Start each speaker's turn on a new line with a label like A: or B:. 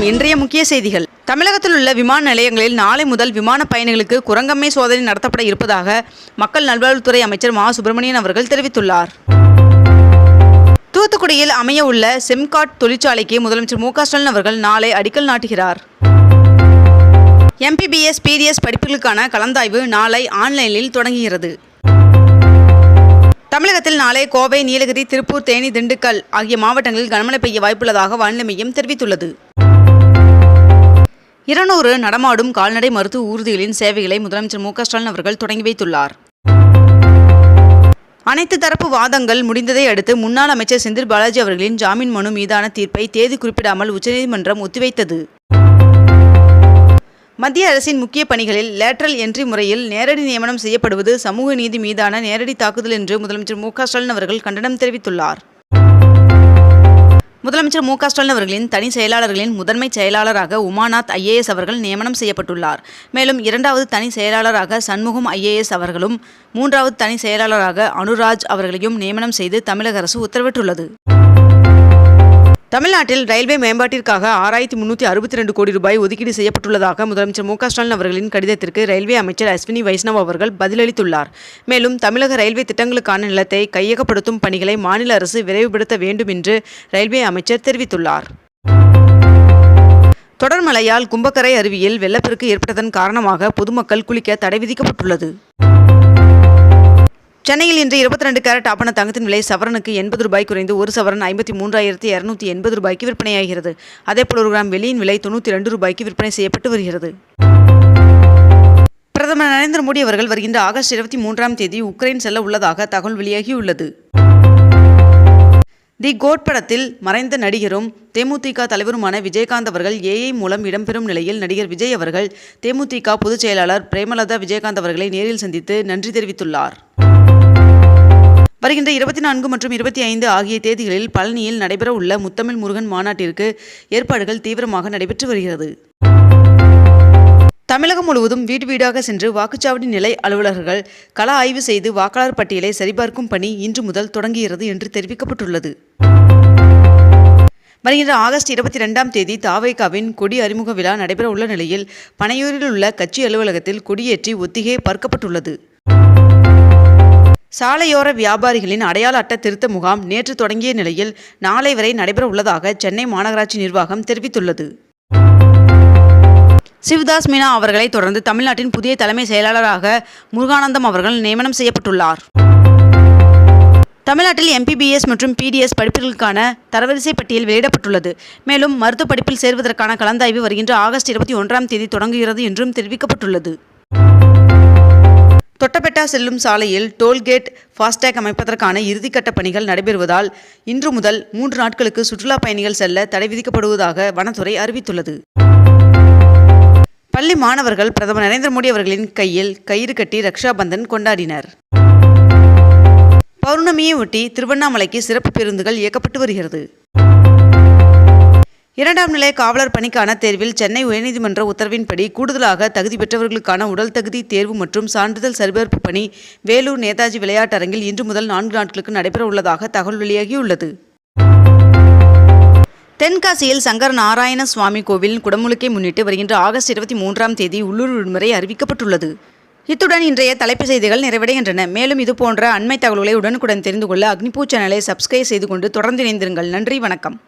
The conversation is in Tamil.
A: வணக்கம் இன்றைய முக்கிய செய்திகள். தமிழகத்தில் உள்ள விமான நிலையங்களில் நாளை முதல் விமான பயணிகளுக்கு குரங்கம்மை சோதனை நடத்தப்பட இருப்பதாக மக்கள் நல்வாழ்வுத்துறை அமைச்சர் மா. சுப்பிரமணியன் அவர்கள் தெரிவித்துள்ளார். தூத்துக்குடியில் அமைய உள்ள செம்காட் தொழிற்சாலைக்கு முதலமைச்சர் மு. ஸ்டாலின் அவர்கள் நாளை அடிக்கல் நாட்டுகிறார். எம்பிபிஎஸ் பிடிஎஸ் படிப்புகளுக்கான கலந்தாய்வு நாளை ஆன்லைனில் தொடங்குகிறது. தமிழகத்தில் நாளை கோவை நீலகிரி திருப்பூர் தேனி திண்டுக்கல் ஆகிய மாவட்டங்களில் கனமழை பெய்ய வாய்ப்புள்ளதாக வானிலை மையம் தெரிவித்துள்ளது. இருநூறு நடமாடும் கால்நடை மருத்துவ ஊர்திகளின் சேவைகளை முதலமைச்சர் மு ஸ்டாலின் அவர்கள் தொடங்கி வைத்துள்ளார். அனைத்து தரப்பு வாதங்கள் முடிந்ததை அடுத்து முன்னாள் அமைச்சர் செந்தில் பாலாஜி அவர்களின் ஜாமீன் மனு மீதான தீர்ப்பை தேதி குறிப்பிடாமல் உச்சநீதிமன்றம் ஒத்திவைத்தது. மத்திய அரசின் முக்கிய பணிகளில் லேட்ரல் என்ட்ரி முறையில் நேரடி நியமனம் செய்யப்படுவது சமூக நீதி மீதான நேரடி தாக்குதல் என்று முதலமைச்சர் மு ஸ்டாலின் அவர்கள் கண்டனம் தெரிவித்துள்ளார். முதலமைச்சர் மு க ஸ்டாலின் அவர்களின் தனி செயலாளர்களின் முதன்மை செயலாளராக உமாநாத் ஐஏஎஸ் அவர்கள் நியமனம் செய்யப்பட்டுள்ளார். மேலும் இரண்டாவது தனி செயலாளராக சண்முகம் ஐஏஎஸ் அவர்களும் மூன்றாவது தனி செயலாளராக அனுராஜ் அவர்களையும் நியமனம் செய்து தமிழக அரசு உத்தரவிட்டுள்ளது. தமிழ்நாட்டில் ரயில்வே மேம்பாட்டிற்காக ஆறாயிரத்தி முன்னூற்றி அறுபத்தி ரெண்டு கோடி ரூபாய் ஒதுக்கீடு செய்யப்பட்டுள்ளதாக முதலமைச்சர் மு ஸ்டாலின் அவர்களின் கடிதத்திற்கு ரயில்வே அமைச்சர் அஸ்வினி வைஷ்ணவ் அவர்கள் பதிலளித்துள்ளார். மேலும் தமிழக ரயில்வே திட்டங்களுக்கான நிலத்தை கையகப்படுத்தும் பணிகளை மாநில அரசு விரைவுபடுத்த வேண்டும் என்று ரயில்வே அமைச்சர் தெரிவித்துள்ளார். தொடர் மழையால் கும்பக்கரை அருவியில் வெள்ளப்பெருக்கு ஏற்பட்டதன் காரணமாக பொதுமக்கள் குளிக்க தடை விதிக்கப்பட்டுள்ளது. சென்னையில் இன்று இருபத்தி ரெண்டு கேரட் ஆப்பண தங்கத்தின் விலை சவரனுக்கு எண்பது ரூபாய் குறைந்து ஒரு சவரன் ஐம்பத்தி மூன்றாயிரத்தி இரநூத்தி எண்பது ரூபாய்க்கு விற்பனையாகிறது. அதேபோல் ஒரு கிராம் வெள்ளியின் விலை தொண்ணூற்றி ரெண்டு ரூபாய்க்கு விற்பனை செய்யப்பட்டு வருகிறது. பிரதமர் நரேந்திர மோடி அவர்கள் வருகின்ற ஆகஸ்ட் இருபத்தி மூன்றாம் தேதி உக்ரைன் செல்ல உள்ளதாக தகவல் வெளியாகியுள்ளது. தி கோட் படத்தில் மறைந்த நடிகரும் தேமுதிக தலைவருமான விஜயகாந்த் அவர்கள் ஏஐ மூலம் இடம்பெறும் நிலையில் நடிகர் விஜய் அவர்கள் தேமுதிக பொதுச் செயலாளர் பிரேமலதா விஜயகாந்த் அவர்களை நேரில் சந்தித்து நன்றி தெரிவித்துள்ளார். வருகின்ற இருபத்தி நான்கு மற்றும் இருபத்தி ஐந்து ஆகிய தேதிகளில் பழனியில் நடைபெற உள்ள முத்தமிழ் முருகன் மாநாட்டிற்கு ஏற்பாடுகள் தீவிரமாக நடைபெற்று வருகிறது. தமிழகம் முழுவதும் வீடு வீடாக சென்று வாக்குச்சாவடி நிலை அலுவலர்கள் கள ஆய்வு செய்து வாக்காளர் பட்டியலை சரிபார்க்கும் பணி இன்று முதல் தொடங்குகிறது என்று தெரிவிக்கப்பட்டுள்ளது. வருகின்ற ஆகஸ்ட் இருபத்தி ரெண்டாம் தேதி தாவேகாவின் கொடி அறிமுக விழா நடைபெற உள்ள நிலையில் பனையூரில் உள்ள கட்சி அலுவலகத்தில் கொடியேற்றி ஒத்திகை பார்க்கப்பட்டுள்ளது. சாலையோர வியாபாரிகளின் அடையாள அட்ட திருத்த முகாம் நேற்று தொடங்கிய நிலையில் நாளை வரை நடைபெற உள்ளதாக சென்னை மாநகராட்சி நிர்வாகம் தெரிவித்துள்ளது. சிவதாஸ் மீனா அவர்களை தொடர்ந்து தமிழ்நாட்டின் புதிய தலைமை செயலாளராக முருகானந்தம் அவர்கள் நியமனம் செய்யப்பட்டுள்ளார். தமிழ்நாட்டில் எம்பிபிஎஸ் மற்றும் பிடிஎஸ் படிப்புகளுக்கான தரவரிசை பட்டியல் வெளியிடப்பட்டுள்ளது. மேலும் மருத்துவ படிப்பில் சேர்வதற்கான கலந்தாய்வு வருகின்ற ஆகஸ்ட் இருபத்தி ஒன்றாம் தேதி தொடங்குகிறது என்றும் தெரிவிக்கப்பட்டுள்ளது. தொட்டபெட்டா செல்லும் சாலையில் டோல்கேட் ஃபாஸ்டேக் அமைப்பதற்கான இறுதிக்கட்ட பணிகள் நடைபெறுவதால் இன்று முதல் மூன்று நாட்களுக்கு சுற்றுலா பயணிகள் செல்ல தடை விதிக்கப்படுவதாக வனத்துறை அறிவித்துள்ளது. பள்ளி மாணவர்கள் பிரதமர் நரேந்திர மோடி அவர்களின் கையில் கயிறு கட்டி ரக்ஷாபந்தன் கொண்டாடினர். பௌர்ணமியை ஒட்டி திருவண்ணாமலைக்கு சிறப்பு பேருந்துகள் இயக்கப்பட்டு வருகிறது. இரண்டாம் நிலை காவலர் பணிக்கான தேர்வில் சென்னை உயர்நீதிமன்ற உத்தரவின்படி கூடுதலாக தகுதி பெற்றவர்களுக்கான உடல் தகுதி தேர்வு மற்றும் சான்றிதழ் சரிபார்ப்பு பணி வேலூர் நேதாஜி விளையாட்டரங்கில் இன்று முதல் நான்கு நாட்களுக்கு நடைபெற உள்ளதாக தகவல் வெளியாகியுள்ளது. தென்காசியில் சங்கர நாராயண சுவாமி கோவில் குடமுழுக்கை முன்னிட்டு வருகின்ற ஆகஸ்ட் இருபத்தி மூன்றாம் தேதி உள்ளூர் விடுமுறை அறிவிக்கப்பட்டுள்ளது. இத்துடன் இன்றைய தலைப்புச் செய்திகள் நிறைவடைகின்றன. மேலும் இதுபோன்ற அண்மை தகவல்களை உடனுக்குடன் தெரிந்து கொள்ள அக்னிபூ சேனலை சப்ஸ்கிரைப் செய்து கொண்டு தொடர்ந்து இணைந்திருங்கள். நன்றி வணக்கம்.